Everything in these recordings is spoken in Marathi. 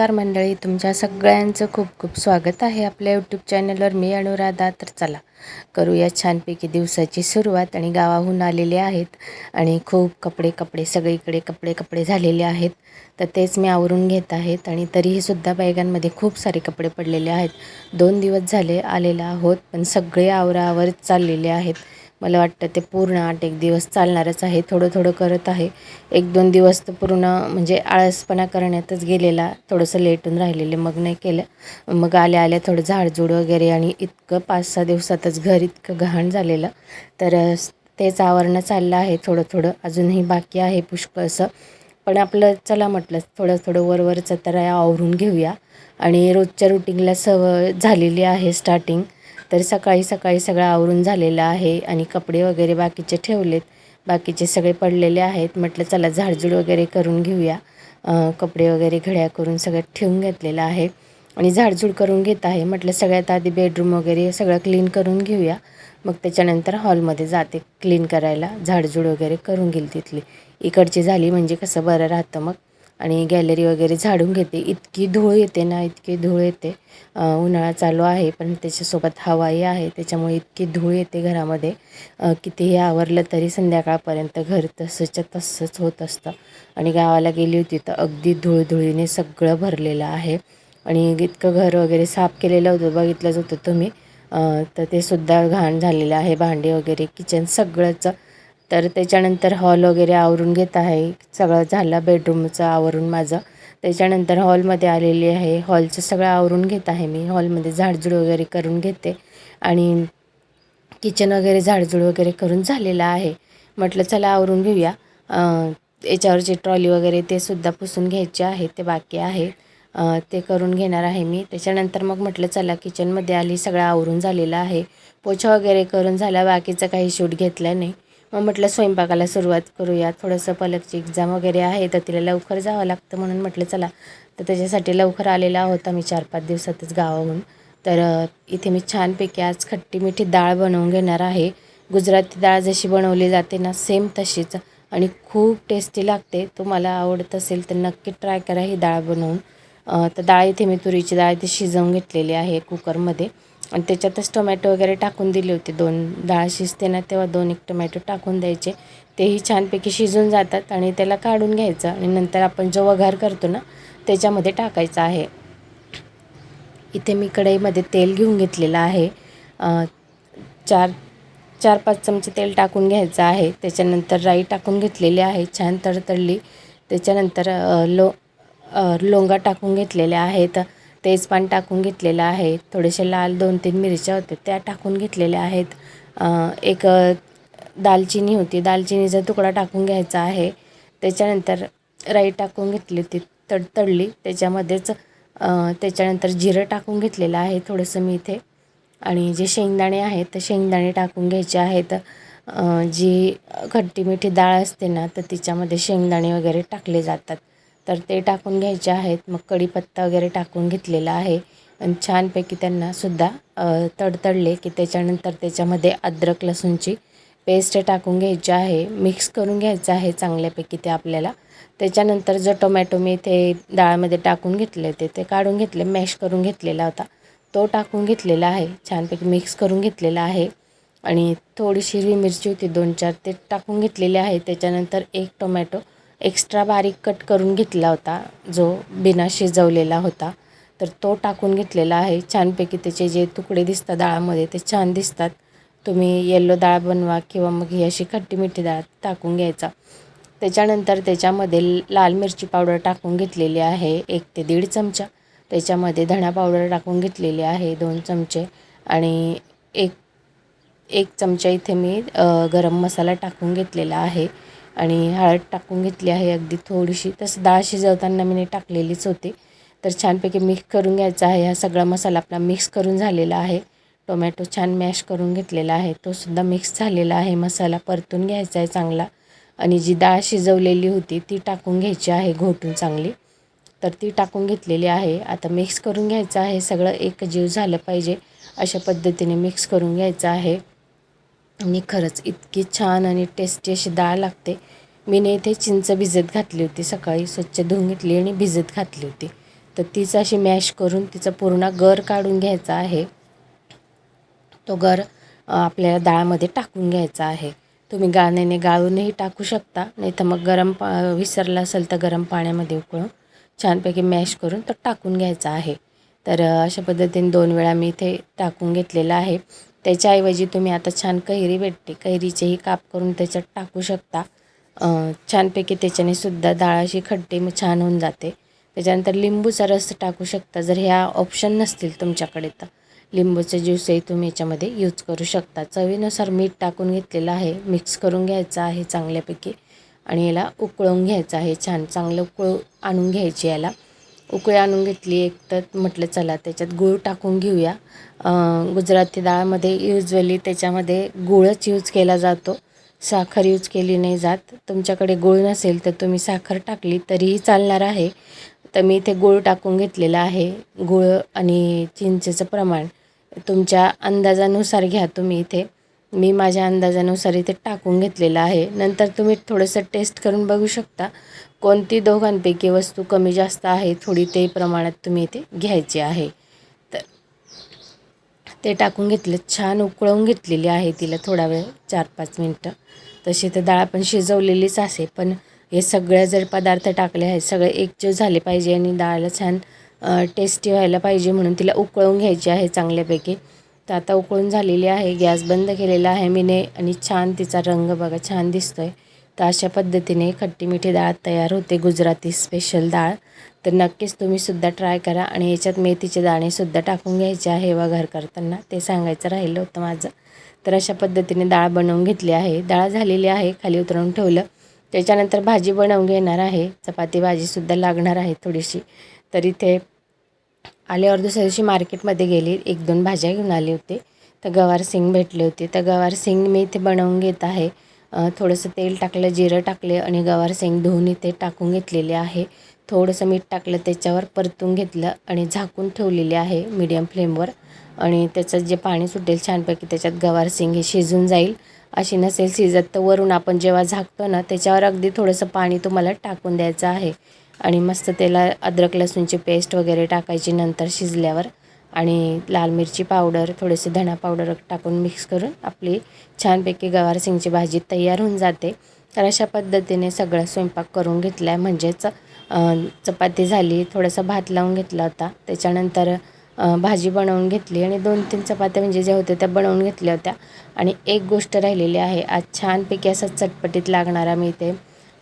नमस्कार मंडळी तुमच्या सगळ्यांचं खूप खूप स्वागत आहे आपल्या यूट्यूब चॅनलवर मी अनुराधा. तर चला करूया छानपैकी दिवसाची सुरुवात. आणि गावाहून आलेले आहेत आणि खूप कपडे कपडे सगळीकडे कपडे कपडे झालेले आहेत. तर तेच मी आवरून घेत आहेत आणि तरीही सुद्धा बॅगांमध्ये खूप सारे कपडे पडलेले आहेत. दोन दिवस झाले आलेला आहोत पण सगळे आवरावर चाललेले आहेत. मला वाटतं ते पूर्ण आठ एक दिवस चालणारच आहे. थोडं थोडं करत आहे. एक दोन दिवस तर पूर्ण म्हणजे आळसपणा करण्यातच गेलेला थोडंसं लेटून राहिलेले मग नाही केलं. मग आल्या आल्या थोडं झाडझूड वगैरे आणि इतकं पाच सहा दिवसातच घर इतकं घाण झालेलं. तर तेच आवरणं चाललं आहे. थोडं थोडं अजूनही बाकी आहे पुष्कळसं पण आपलं चला म्हटलं थोडं थोडं वरवरचं तर आवरून घेऊया. आणि रोजच्या रुटीनला सवय झालेली आहे स्टार्टिंग तर सकाळी सकाळी सगळं आवरून झालेलं आहे आणि कपडे वगैरे बाकीचे ठेवलेत. बाकीचे सगळे पडलेले आहेत. म्हटलं चला झाडझूड वगैरे करून घेऊया. कपडे वगैरे घड्या करून सगळं ठेवून घेतलेलं आहे. आणि झाडझूड करून घेत आहे. म्हटलं सगळ्यात आधी बेडरूम वगैरे सगळं क्लीन करून घेऊया. मग त्याच्यानंतर हॉलमध्ये जाते क्लीन करायला. झाडझूड वगैरे करून घेईल तिथली. इकडची झाली म्हणजे कसं बरं राहतं मग. आणि गॅलरी वगैरे झाडून घेते. इतकी धूळ येते ना इतकी धूळ येते. उन्हाळा चालू आहे पण त्याच्यासोबत हवाही आहे. त्याच्यामुळे इतकी धूळ येते घरामध्ये. कितीही आवरलं तरी संध्याकाळपर्यंत घर तसंच्या तसंच होत असतं. आणि गावाला गेली होती तर अगदी धुळधुळीने सगळं भरलेलं आहे. आणि इतकं घर वगैरे साफ केलेलं होतं बघितलंच होतं तुम्ही. तर ते सुद्धा घाण झालेलं आहे. भांडे वगैरे किचन सगळंच तर त्याच्यानंतर हॉल वगैरे आवरून घेत आहे. सगळं झालं बेडरूमचं आवरून माझं. त्याच्यानंतर हॉलमध्ये आलेली आहे. हॉलचं सगळं आवरून घेत आहे मी. हॉलमध्ये झाडझूड वगैरे करून घेते. आणि किचन वगैरे झाडझूड वगैरे करून झालेलं आहे. म्हटलं चला आवरून घेऊया. याच्यावरची ट्रॉली वगैरे ते सुद्धा पुसून घ्यायचे आहे. ते बाकी आहे. ते करून घेणार आहे मी. त्याच्यानंतर मग म्हटलं चला किचनमध्ये आली. सगळं आवरून झालेलं आहे. पोछा वगैरे करून झाला. बाकीचं काही शूट घेतलं नाही. मग म्हटलं स्वयंपाकाला सुरुवात करूया थोडंसं पलकची एक्झाम वगैरे आहे तर तिला लवकर जावं लागतं म्हणून म्हटलं चला. तर त्याच्यासाठी लवकर आलेला आहोत आम्ही चार पाच दिवसातच गावाहून. तर इथे मी छानपैकी आज खट्टी मिठी डाळ बनवून घेणार आहे. गुजराती डाळ जशी बनवली जाते ना सेम तशीच. आणि खूप टेस्टी लागते. तुम्हाला आवडत असेल तर नक्की ट्राय करा ही डाळ बनवून. तर डाळ इथे मी तुरीची डाळ इथे शिजवून घेतलेली आहे कुकरमध्ये आणि त्याच्यातच टोमॅटो वगैरे टाकून दिले होते. दोन डाळ शिजते ना तेव्हा दोन एक टोमॅटो टाकून द्यायचे. तेही छानपैकी शिजून जातात आणि त्याला काढून घ्यायचं आणि नंतर आपण जो वघार करतो ना त्याच्यामध्ये टाकायचं आहे. इथे मी कढईमध्ये तेल घेऊन घेतलेलं आहे. चार चार पाच चमचे तेल टाकून घ्यायचं आहे. त्याच्यानंतर राई टाकून घेतलेली आहे छान तडतडली. त्याच्यानंतर लो लोंगा टाकून घेतलेल्या आहेत. तेजपान टाकून घेतलेलं आहे. थोडेसे लाल दोन तीन मिरच्या होत्या त्या टाकून घेतलेल्या आहेत. एक दालचिनी होती. दालचिनीचा तुकडा टाकून घ्यायचा आहे. त्याच्यानंतर राई टाकून घेतली होती तडतडली त्याच्यामध्येच त्याच्यानंतर जिरं टाकून घेतलेलं आहे थोडंसं मी इथे. आणि जे शेंगदाणे आहेत तर शेंगदाणे टाकून घ्यायचे आहेत. जी खट्टी मिठी डाळ असते ना तर तिच्यामध्ये शेंगदाणे वगैरे टाकले जातात. तर ते टाकून घ्यायचे आहेत. मग कढीपत्ता वगैरे टाकून घेतलेला आहे. आणि छानपैकी त्यांनासुद्धा तडतडले की त्याच्यानंतर त्याच्यामध्ये अद्रक लसूणची पेस्ट टाकून घ्यायची आहे. मिक्स करून घ्यायचं आहे चांगल्यापैकी ते आपल्याला. त्याच्यानंतर जो टोमॅटो मी ते डाळमध्ये टाकून घेतले होते ते काढून घेतले मॅश करून घेतलेला होता. तो टाकून घेतलेला आहे. छानपैकी मिक्स करून घेतलेला आहे. आणि थोडीशी हिरवी मिरची होती दोन चार ते टाकून घेतलेले आहे. त्याच्यानंतर एक टोमॅटो एक्स्ट्रा बारीक कट करून घेतला होता जो बिना शिजवलेला होता. तर तो टाकून घेतलेला आहे. छानपैकी त्याचे जे तुकडे दिसतात डाळामध्ये ते छान दिसतात. तुम्ही येल्लो डाळ बनवा किंवा मग ही अशी खट्टी मिठी डाळ टाकून घ्यायचा. त्याच्यानंतर त्याच्यामध्ये लाल मिरची पावडर टाकून घेतलेली आहे एक ते दीड चमचा. त्याच्यामध्ये धणा पावडर टाकून घेतलेली आहे दोन चमचे. आणि एक एक चमचा इथे मी गरम मसाला टाकून घेतलेला आहे. आणि हळद टाकून घेतली आहे अगदी थोडीशी. तसं डाळ शिजवताना मी टाकलेलीच होती. तर छानपैकी मिक्स करून घ्यायचा आहे. हा सगळा मसाला आपला मिक्स करून झालेला आहे. टोमॅटो छान मॅश करून घेतलेला आहे. तो सुद्धा मिक्स झालेला आहे. मसाला परतून घ्यायचा आहे चांगला. आणि जी डाळ शिजवलेली होती ती टाकून घ्यायची आहे घोटून चांगली. तर ती टाकून घेतलेली आहे. आता मिक्स करून घ्यायचं आहे. सगळं एक जीव झालं पाहिजे. अशा पद्धतीने मिक्स करून घ्यायचं आहे. आणि खरंच इतकी छान आणि टेस्टी अशी डाळ लागते. मीने इथे चिंच भिजत घातली होती. सकाळी स्वच्छ धुवून घेतली आणि भिजत घातली होती. तर तीच अशी मॅश करून तिचा पूर्ण गर काढून घ्यायचा आहे. तो गर आपल्याला डाळमध्ये टाकून घ्यायचा आहे. तुम्ही गाण्याने गाळूनही टाकू शकता. नाही तर मग गरम पा विसरला असेल तर गरम पाण्यामध्ये उकळून छानपैकी मॅश करून तो टाकून घ्यायचा आहे. तर अशा पद्धतीने दोन वेळा मी इथे टाकून घेतलेला आहे. त्याच्याऐवजी तुम्ही आता छान कैरी भेटते. कैरीचेही काप करून त्याच्यात टाकू शकता. छानपैकी त्याच्याने सुद्धा डाळ अशी मग छान होऊन जाते. त्याच्यानंतर लिंबूचा रस टाकू शकता जर ह्या ऑप्शन नसतील तुमच्याकडे तर. लिंबूचे ज्यूसही तुम्ही याच्यामध्ये यूज करू शकता. चवीनुसार मीठ टाकून घेतलेलं आहे. मिक्स करून घ्यायचं आहे चांगल्यापैकी. आणि याला उकळून घ्यायचं आहे छान. चांगलं उकळू आणून घ्यायची याला. उकळी आणून घेतली एक तर म्हटलं चला त्याच्यात गूळ टाकून घेऊया. गुजराती डाळमध्ये युजली त्याच्यामध्ये गूळच यूज केला जातो. साखर यूज केली नाही जात. तुमच्याकडे गूळ नसेल तर तुम्ही साखर टाकली तरीही चालणार आहे. तर मी इथे गूळ टाकून घेतलेला आहे. गूळ आणि चिंचेचं प्रमाण तुमच्या अंदाजानुसार घ्या तुम्ही इथे. मी माझ्या अंदाजानुसार इथे टाकून घेतलेलं आहे. नंतर तुम्ही थोडंसं टेस्ट करून बघू शकता. कोणती दोघांपैकी वस्तू कमी जास्त आहे थोडी ते प्रमाणात तुम्ही इथे घ्यायची आहे. तर ते टाकून घेतलं. छान उकळवून घेतलेली आहे तिला थोडा वेळ चार पाच मिनटं. तशी तर डाळ पण शिजवलेलीच असे पण हे सगळ्या जर पदार्थ टाकले आहेत सगळे एकजीव झाले पाहिजे आणि डाळला छान टेस्टी व्हायला पाहिजे म्हणून तिला उकळवून घ्यायची आहे चांगल्यापैकी. तर आता उकळून झालेली आहे गॅस बंद केलेला आहे. मीने आणि छान तिचा रंग बघा छान दिसतो आहे तर अशा पद्धतीने खट्टी मिठी डाळ तयार होते गुजराती स्पेशल डाळ. तर नक्कीच तुम्हीसुद्धा ट्राय करा आणि याच्यात मेथीचे दाणेसुद्धा टाकून घ्यायचे आहे वघार करताना. ते सांगायचं राहिलं होतं माझं. तर अशा पद्धतीने डाळ बनवून घेतली आहे. डाळ झालेली आहे खाली उतरवून ठेवलं. त्याच्यानंतर भाजी बनवून घेणार आहे. चपाती भाजीसुद्धा लागणार आहे थोडीशी. तर इथे आल्यावर दुसऱ्या दिवशी मार्केटमध्ये गेली. एक दोन भाज्या घेऊन आले होते. तर गवार सिंग भेटले होते. तर गवार सिंग मी इथे बनवून घेत आहे. थोडंसं तेल टाकलं जिरं टाकले आणि गवार सिंग धुवून इथे टाकून घेतलेले आहे. थोडंसं मीठ टाकलं त्याच्यावर परतून घेतलं आणि झाकून ठेवलेले आहे मीडियम फ्लेमवर आणि त्याचं जे पाणी सुटेल छानपैकी त्याच्यात गवार सिंग हे शिजून जाईल. अशी नसेल शिजत तर वरून आपण जेव्हा झाकतो ना त्याच्यावर अगदी थोडंसं पाणी तुम्हाला टाकून द्यायचं आहे. आणि मस्त त्याला अद्रक लसूणची पेस्ट वगैरे टाकायची नंतर शिजल्यावर. आणि लाल मिरची पावडर थोडेसे धणा पावडर टाकून मिक्स करून आपली छानपैकी गवार सिंगची भाजी तयार होऊन जाते. तर अशा पद्धतीने सगळा स्वयंपाक करून घेतला आहे म्हणजेच चपाती झाली थोडासा भात लावून घेतला होता. त्याच्यानंतर भाजी बनवून घेतली आणि दोन तीन चपात्या म्हणजे ज्या होत्या त्या बनवून घेतल्या होत्या. आणि एक गोष्ट राहिलेली आहे आज छानपैकी असा चटपटीत लागणारा मी इथे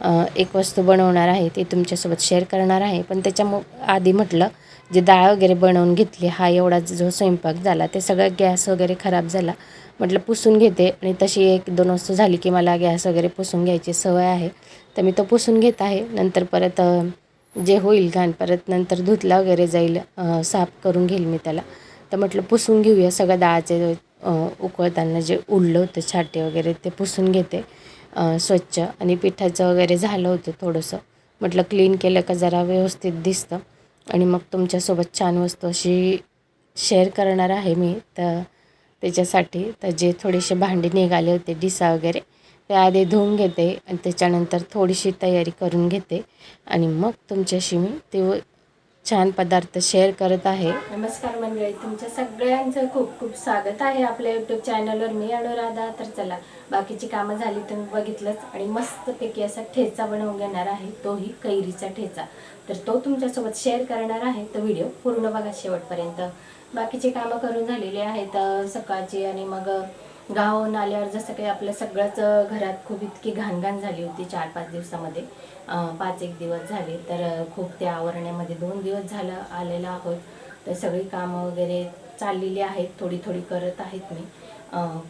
एक वस्तू बनवणार आहे ती तुमच्यासोबत शेअर करणार आहे. पण त्याच्या आधी म्हटलं जे डाळ वगैरे बनवून घेतली हा एवढा जो स्वयंपाक झाला ते सगळं गॅस वगैरे खराब झाला. म्हटलं पुसून घेते आणि तशी एक दोन वस्तू झाली की मला गॅस वगैरे पुसून घ्यायची सवय आहे. तर मी तो पुसून घेत आहे. नंतर परत जे होईल घाण परत नंतर धुतला वगैरे जाईल साफ करून घेईल मी त्याला. तर म्हटलं पुसून घेऊया सगळं डाळाचे उकळताना जे उडलं होतं छाटे वगैरे ते पुसून घेते. स्वच्छ आणि पिठाचं वगैरे झालं होतं थोडंसं. म्हटलं क्लीन केलं का जरा व्यवस्थित दिसतं. आणि मग तुमच्यासोबत छान वस्तू अशी शेअर करणार आहे मी. तर त्याच्यासाठी तर जे थोडेसे भांडे निघाले होते डिसा वगैरे ते आधी धुवून घेते आणि त्याच्यानंतर थोडीशी तयारी करून घेते. आणि मग तुमच्याशी मी ते व- छान पदार्थ शेअर करत आहे. नमस्कार मंडळी तुमच्या सगळ्यांचं खूप खूप स्वागत आहे आपल्या यूट्यूब चॅनलवर मी अनुराधा. तर चला बाकीची कामं झाली तुम्ही बघितलंच आणि मस्तपैकी असा ठेचा बनवून घेणार आहे तोही कैरीचा ठेचा. तर तो तुमच्यासोबत शेअर करणार आहे तो व्हिडिओ पूर्ण बघा शेवटपर्यंत. बाकीची कामं करून झालेली आहेत सकाळची आणि मग गावाहून आल्यावर जसं काही आपलं सगळंच घरात खूप इतकी घाणघाण झाली होती चार पाच दिवसामध्ये. पाच एक दिवस झाले. तर खूप त्या आवरण्यामध्ये दोन दिवस झालं आलेलं आहोत. तर सगळी कामं वगैरे चाललेली आहेत. थोडी थोडी करत आहेत मी.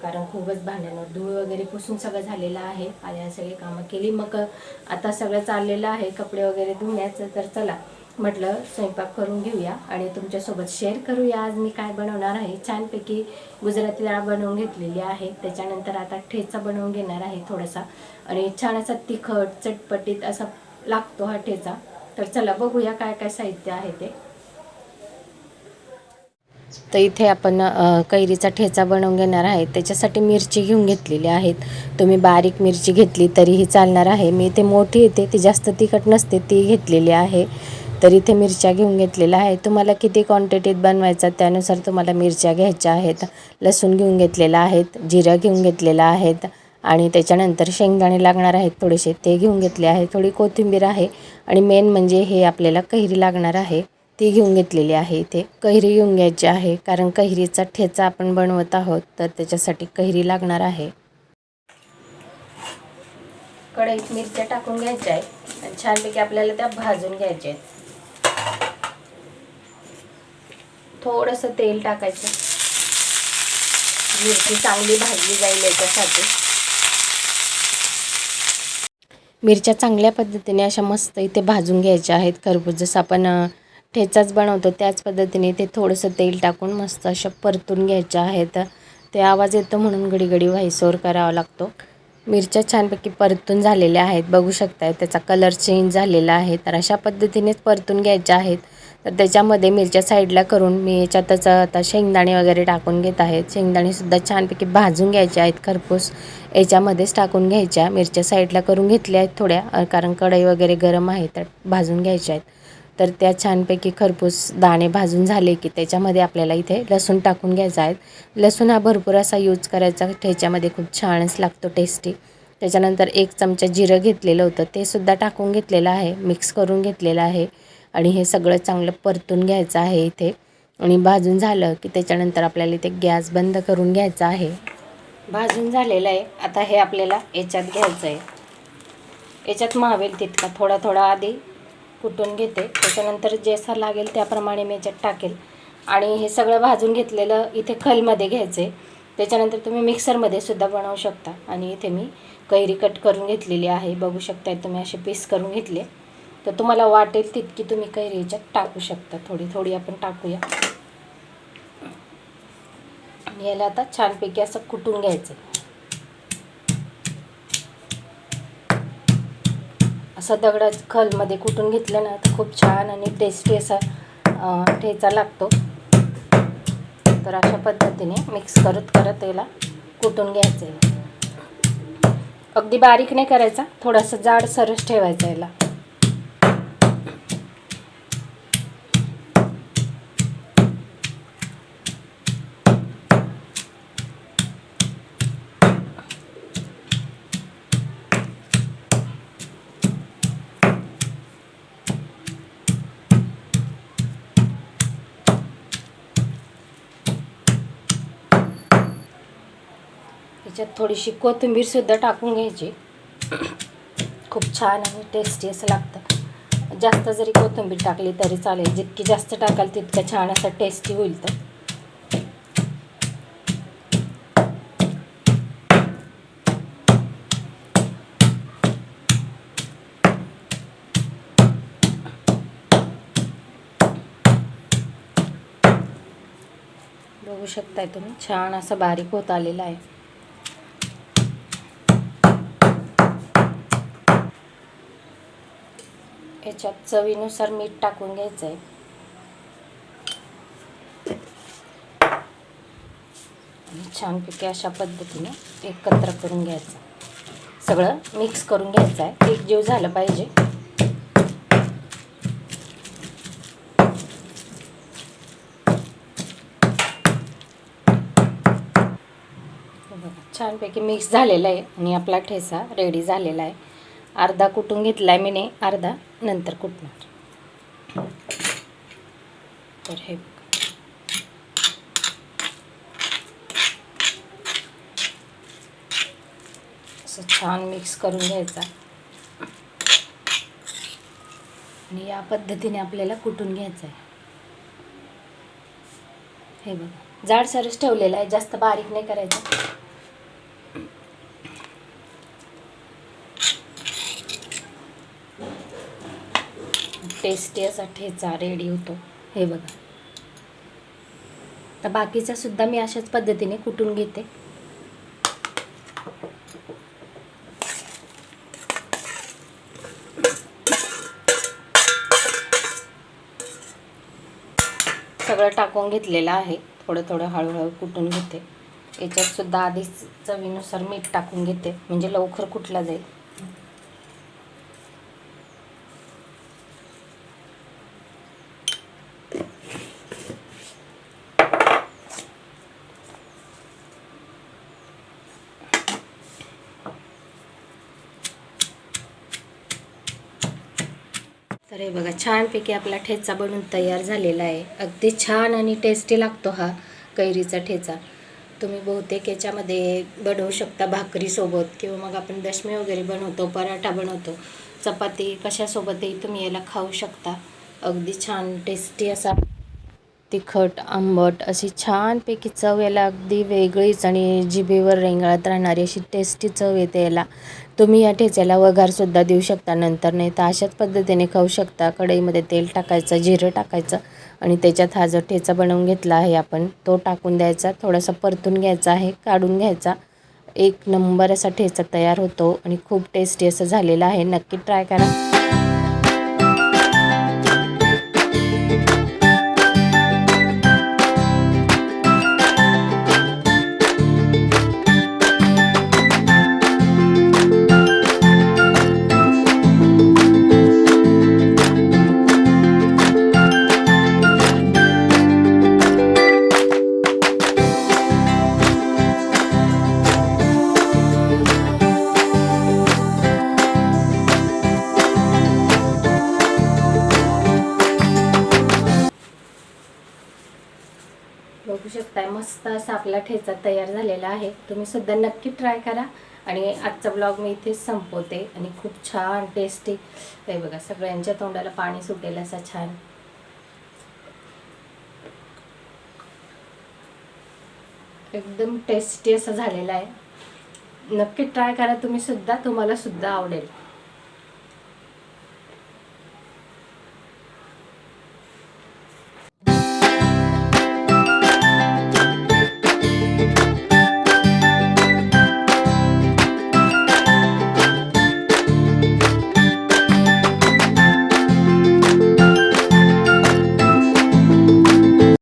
कारण खूपच भांड्यानं धूळ वगैरे पुसून सगळं झालेलं आहे. आल्या सगळी कामं केली. मग आता सगळं चाललेलं आहे. कपडे वगैरे धुण्याचं. तर चला. म्हटलं स्वयंपाक करून घेऊया आणि तुमच्यासोबत शेअर करूया आज मी काय बनवणार आहे. छानपैकी गुजराती डाळ बनवून घेतलेली आहे. त्याच्यानंतर आता ठेचा बनवून घेणार आहे थोडासा. आणि छान असा तिखट चटपटीत असा लागतो हा ठेचा. तर चला बघूया काय काय साहित्य आहे ते. तर इथे आपण कैरीचा ठेचा बनवून घेणार आहे. त्याच्यासाठी मिरची घेऊन घेतलेली आहेत. तुम्ही बारीक मिरची घेतली तरीही चालणार आहे. मी इथे मोठी येते ती जास्त तिखट नसते ती घेतलेली आहे. तर इथे मिरच्या घेऊन घेतलेल्या आहे तुम्हाला किती क्वांटिटीत बनवायचा त्यानुसार तुम्हाला मिरच्या घ्यायच्या आहेत. लसूण घेऊन घेतलेला आहेत जिरं घेऊन घेतलेलं आहेत आणि त्याच्यानंतर शेंगदाणे लागणार आहेत थोडेसे. ते घेऊन घेतले आहे. थोडी कोथिंबीर आहे आणि मेन म्हणजे हे आपल्याला कैरी लागणार आहे. ती घेऊन घेतलेली आहे इथे. कैरी घेऊन घ्यायची आहे. कारण कैरीचा ठेचा आपण बनवत आहोत तर त्याच्यासाठी कैरी लागणार आहे. कढईत मिरच्या टाकून घ्यायच्या आहेत आणि छानपैकी आपल्याला त्या भाजून घ्यायच्या आहेत. थोडंसं तेल टाकायचं. मिरची चांगली भाजली जाईल याच्यासाठी. मिरच्या चांगल्या पद्धतीने अशा मस्त इथे भाजून घ्यायच्या आहेत खरबूज. जसं आपण ठेचाच बनवतो त्याच पद्धतीने ते थोडंसं तेल टाकून मस्त अशा परतून घ्यायच्या आहेत. ते आवाज येतो म्हणून घडी घडी करावा लागतो. मिरच्या छानपैकी परतून झालेल्या आहेत. बघू शकताय त्याचा कलर चेंज झालेला आहे. तर अशा पद्धतीनेच परतून घ्यायच्या आहेत. तर त्याच्यामध्ये मिरच्या साईडला करून मी याच्यातच आता शेंगदाणे वगैरे टाकून घेत आहेत. शेंगदाणेसुद्धा छानपैकी भाजून घ्यायचे आहेत खरपूस. याच्यामध्येच टाकून घ्यायच्या. मिरच्या साईडला करून घेतल्या आहेत थोड्या कारण कढई वगैरे गरम आहे तर भाजून घ्यायच्या आहेत. तर त्या छानपैकी खरपूस दाणे भाजून झाले की त्याच्यामध्ये आपल्याला इथे लसूण टाकून घ्यायचा आहे. लसूण हा भरपूर असा यूज करायचा ठेच्यामध्ये खूप छानच लागतो टेस्टी त्याच्यानंतर एक चमचा जिरं घेतलेलं होतं ते सुद्धा टाकून घेतलेलं आहे मिक्स करून घेतलेलं आहे. आणि हे सगळं चांगलं परतून घ्यायचं आहे इथे. आणि भाजून झालं की त्याच्यानंतर आपल्याला इथे गॅस बंद करून घ्यायचा आहे. भाजून झालेलं आहे. आता हे आपल्याला याच्यात घ्यायचं आहे. याच्यात मावेल तितका थोडा थोडा आधी कुटून घेते. त्याच्यानंतर जसा लागेल त्याप्रमाणे मी याच्यात टाकेल. आणि हे सगळं भाजून घेतलेलं इथे खलमध्ये घ्यायचं आहे त्याच्यानंतर तुम्ही मिक्सरमध्ये सुद्धा बनवू शकता. आणि इथे मी कैरी कट करून घेतलेली आहे. बघू शकताय तुम्ही असे पीस करून घेतले. तर तुम्हाला वाटेल तितकी तुम्ही कैरी ह्याच्यात टाकू शकता. थोडी थोडी आपण टाकूया. आणि याला आता छानपैकी असं कुटून घ्यायचं. असं दगडा खलमध्ये कुटून घेतलं ना तर खूप छान आणि टेस्टी असा ठेचा लागतो. तर अशा पद्धतीने मिक्स करत करत याला कुटून घ्यायचं आहे अगदी बारीक नाही करायचा थोडासा जाड सरस ठेवायचा याला. त्याच्यात थोडीशी कोथिंबीरसुद्धा टाकून घ्यायची. खूप छान आणि टेस्टी असं लागतं. जास्त जरी कोथिंबीर टाकली तरी चालेल. जितकी जास्त टाकाल तितकं छान असं टेस्टी होईल तर बघू शकताय तुम्ही छान असं बारीक होत आलेलं आहे. याच्यात चवीनुसार मीठ टाकून घ्यायचं आहे छानपैकी अशा पद्धतीने एकत्र करून घ्यायचं. सगळं मिक्स करून घ्यायचं आहे एक जीव झालं पाहिजे. छानपैकी मिक्स झालेला आहे आणि आपला ठेसा रेडी झालेला आहे. अर्धा कुटून घेतला आहे मी अर्धा नंतर कुटणार. तर हे असं छान मिक्स करून घ्यायचा. आणि या पद्धतीने आपल्याला कुटून घ्यायचं आहे हे बघा. जाड सरस ठेवलेलं आहे जास्त बारीक नाही करायचं. टेस्टी असा ठेचा रेडी होतो. हे बघा. तर बाकीचा सुद्धा मी अशाच पद्धतीने कुटून घेते. सगळं टाकून घेतलेलं आहे. थोडं थोडं हळूहळू कुटून घेते. याच्यात सुद्धा आधीच चवीनुसार मीठ टाकून घेते. म्हणजे लवकर कुठला जाईल. अरे बघा छानपैकी आपला ठेचा बनून तयार झालेला आहे. अगदी छान आणि टेस्टी लागतो हा कैरीचा ठेचा. तुम्ही बहुतेक याच्यामध्ये बनवू शकता भाकरीसोबत किंवा मग आपण दशमी वगैरे बनवतो पराठा बनवतो. चपाती कशासोबतही तुम्ही याला खाऊ शकता. अगदी छान टेस्टी असा तिखट आंबट अशी छानपैकी चव याला अगदी वेगळीच आणि जिभेवर रेंगाळत राहणारी अशी टेस्टी चव येते याला. तुम्ही या ठेच्याला वघारसुद्धा देऊ शकता. नंतर नाही तर अशाच पद्धतीने खाऊ शकता. कढईमध्ये तेल टाकायचं जिरं टाकायचं आणि त्याच्यात हा जो ठेचा बनवून घेतला आहे आपण तो टाकून द्यायचा. थोडासा परतून घ्यायचा आहे काढून घ्यायचा. एक नंबर असा ठेचा तयार होतो आणि खूप टेस्टी असं झालेला आहे. नक्की ट्राय करा. आपला तयार झालेला आहे. तुम्ही सुद्धा नक्की ट्राय करा. आणि आजचा ब्लॉग मी इथेच संपवते. आणि खूप छान टेस्टी हे बघा सगळ्यांच्या तोंडाला पाणी सुटेल असा छान. एकदम टेस्टी असं झालेला आहे. नक्की ट्राय करा. तुम्ही सुद्धा तुम्हाला सुद्धा आवडेल.